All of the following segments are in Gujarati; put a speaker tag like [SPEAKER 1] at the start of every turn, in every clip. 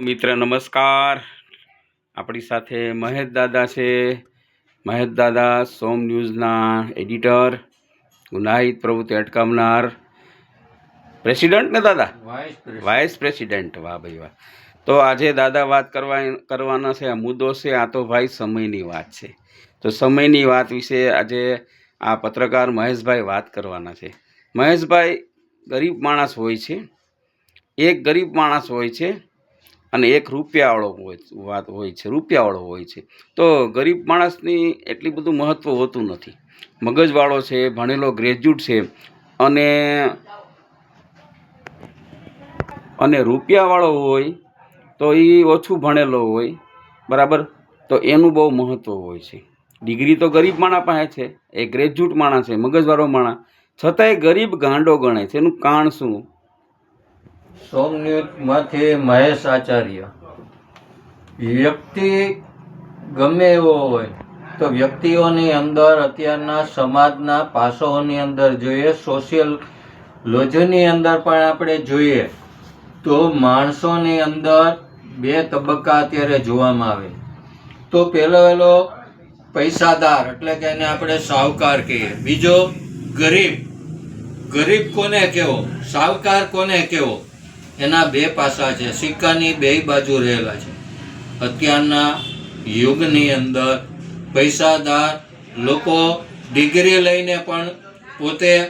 [SPEAKER 1] મિત્ર નમસ્કાર. આપણી સાથે મહેશ દાદા છે. મહેશ દાદા સોમ ન્યૂઝના એડિટર ગુનાહિત પ્રવૃત્તિ અટકાવનાર. પ્રેસિડન્ટ ને દાદા?
[SPEAKER 2] વાઇસ પ્રેસિડેન્ટ
[SPEAKER 1] વાહ ભાઈ વાહ. તો આજે દાદા વાત કરવા કરવાના છે આ મુદ્દો છે આ તો ભાઈ સમયની વાત છે. તો સમયની વાત વિશે આજે આ પત્રકાર મહેશભાઈ વાત કરવાના છે. મહેશભાઈ ગરીબ માણસ હોય છે. એક ગરીબ માણસ હોય છે. અને એક રૂપિયાવાળો હોય વાત હોય છે, રૂપિયાવાળો હોય છે. તો ગરીબ માણસની એટલી બધું મહત્ત્વ હોતું નથી. મગજવાળો છે, ભણેલો ગ્રેજ્યુએટ છે અને અને રૂપિયાવાળો હોય તો એ ઓછું ભણેલો હોય, બરાબર? તો એનું બહુ મહત્ત્વ હોય છે. ડિગ્રી તો ગરીબ માણા પાસે છે, એ ગ્રેજ્યુએટ માણસ છે, મગજવાળો માણસ છતાંય ગરીબ ગાંડો ગણે છે, એનું કારણ શું?
[SPEAKER 2] સોમનાથમાંથી મહેશ આચાર્ય. વ્યક્તિ ગમે એવો હોય, તો વ્યક્તિઓની અંદર અત્યારના સમાજના પાસાઓની અંદર જોઈએ સોશિયલ લોજની અંદર પણ આપણે જોઈએ, તો માણસોની અંદર બે તબક્કા અત્યારે જોવામાં આવે. તો પહેલો પહેલો પૈસાદાર, એટલે કે એને આપણે સાવકાર કહીએ. બીજો ગરીબ. ગરીબ કોને કેવો સાવકાર કોને કેવો એના બે પાસા છે. સિક્કાની બે બાજુ રહેલા છે. અત્યારના યુગની અંદર પૈસાદાર લોકો ડિગ્રી લઈને પણ પોતે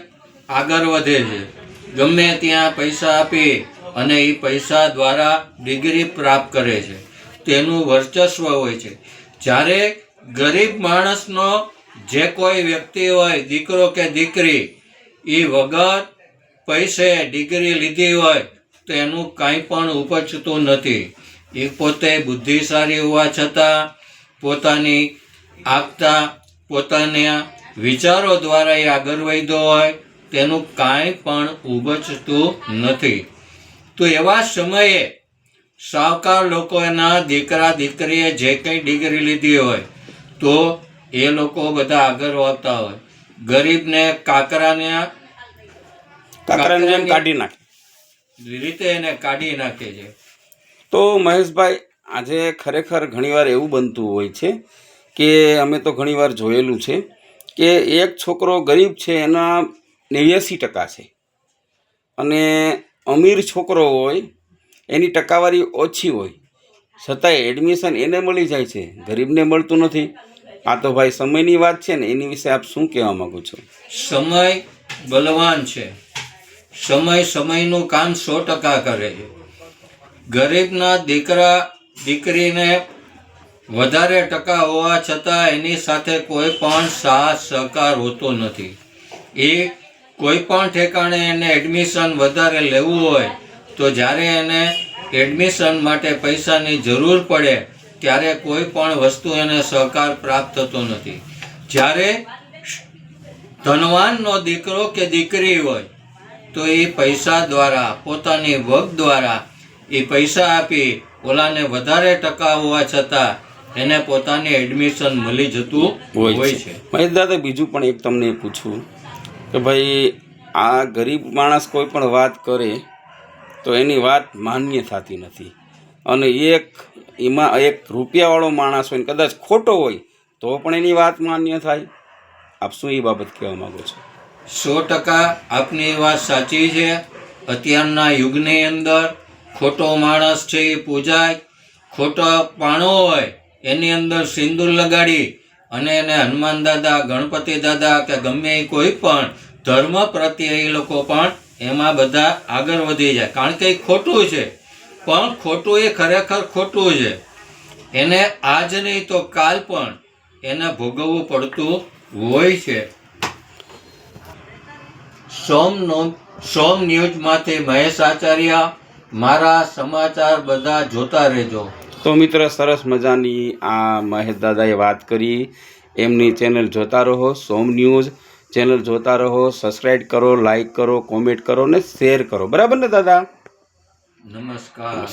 [SPEAKER 2] આગળ વધે છે. ગમે ત્યાં પૈસા આપી અને એ પૈસા દ્વારા ડિગ્રી પ્રાપ્ત કરે છે. તેનું વર્ચસ્વ હોય છે. જ્યારે ગરીબ માણસનો જે કોઈ વ્યક્તિ હોય, દીકરો કે દીકરી, એ વગર પૈસે ડિગ્રી લીધી હોય તો એનું કાંઈ પણ ઉપજતું નથી. એ પોતે બુદ્ધિશાળી હોવા છતાં પોતાની આપતા પોતાના વિચારો દ્વારા એ આગળ વધ્યો હોય, તેનું કાંઈ પણ ઉપજતું નથી. તો એવા સમયે સાવકાર લોકો એના દીકરા દીકરીએ જે કંઈ ડિગ્રી લીધી હોય, તો એ લોકો બધા આગળ વધતા હોય. ગરીબને કાકરાને
[SPEAKER 1] કાકરાને કાઢી નાખે.
[SPEAKER 2] રીતે એને કાઢી નાખે છે.
[SPEAKER 1] તો મહેશભાઈ આજે ખરેખર ઘણીવાર એવું બનતું હોય છે કે અમે તો ઘણીવાર જોયેલું છે કે એક છોકરો ગરીબ છે એના નેવ્યાસી ટકા છે. અને અમીર છોકરો હોય એની ટકાવારી ઓછી હોય છતાંય એડમિશન એને મળી જાય છે. ગરીબને મળતું નથી. આ તો ભાઈ સમયની વાત છે ને એની વિશે આપ શું કહેવા માગો છો?
[SPEAKER 2] સમય બલવાન છે. સમય સમયનું કામ સો ટકા કરે છે. ગરીબના દીકરા, દીકરીને વધારે ટકા હોવા છતાં એની સાથે કોઈ પણ સાથ સહકાર હોતો નથી. એ કોઈ પણ ઠેકાણે એને એડમિશન વધારે લેવું હોય તો જ્યારે એને એડમિશન માટે પૈસાની જરૂર પડે ત્યારે કોઈ પણ વસ્તુ એને સહકાર પ્રાપ્ત થતો નથી. જ્યારે ધનવાનનો દીકરો કે દીકરી હોય તો એ પૈસા દ્વારા પોતાની વગ દ્વારા એ પૈસા આપી ઓલાને વધારે ટકા હોવા છતાં એને પોતાને એડમિશન મળી જતું હોય છે.
[SPEAKER 1] મહેશ દાદા બીજું પણ એક તમને પૂછું કે ભાઈ આ ગરીબ માણસ કોઈ પણ વાત કરે તો એની વાત માન્ય થતી નથી. અને એક એમાં એક રૂપિયાવાળો માણસ હોય કદાચ ખોટો હોય તો પણ એની વાત માન્ય થાય. આપ શું એ બાબત કહેવા માગો છો?
[SPEAKER 2] સો ટકા આપની વાત સાચી છે. અત્યારના યુગની અંદર ખોટો માણસ છે એ પૂજાય, ખોટો પાણો હોય એની અંદર સિંદૂર લગાડી અને એને હનુમાન દાદા, ગણપતિ દાદા કે ગમે એ કોઈ પણ ધર્મ પ્રત્યે એ લોકો પણ એમાં બધા આગળ વધી જાય. કારણ કે એ ખોટું છે. પણ ખોટું એ ખરેખર ખોટું છે. એને આજ નહીં તો કાલ પણ એને ભોગવવું પડતું હોય છે. સોમ સોમ ન્યૂઝમાંથી મહેશ આચાર્ય મારા સમાચાર બધા જોતા રહેજો.
[SPEAKER 1] તો મિત્ર સરસ મજાની આ મહેશ દાદાએ વાત કરી. એમની ચેનલ જોતા રહો સોમ ન્યૂઝ ચેનલ જોતા રહો સબસ્ક્રાઈબ કરો લાઈક કરો કોમેન્ટ કરો ને શેર કરો. બરાબર ને દાદા?
[SPEAKER 2] નમસ્કાર.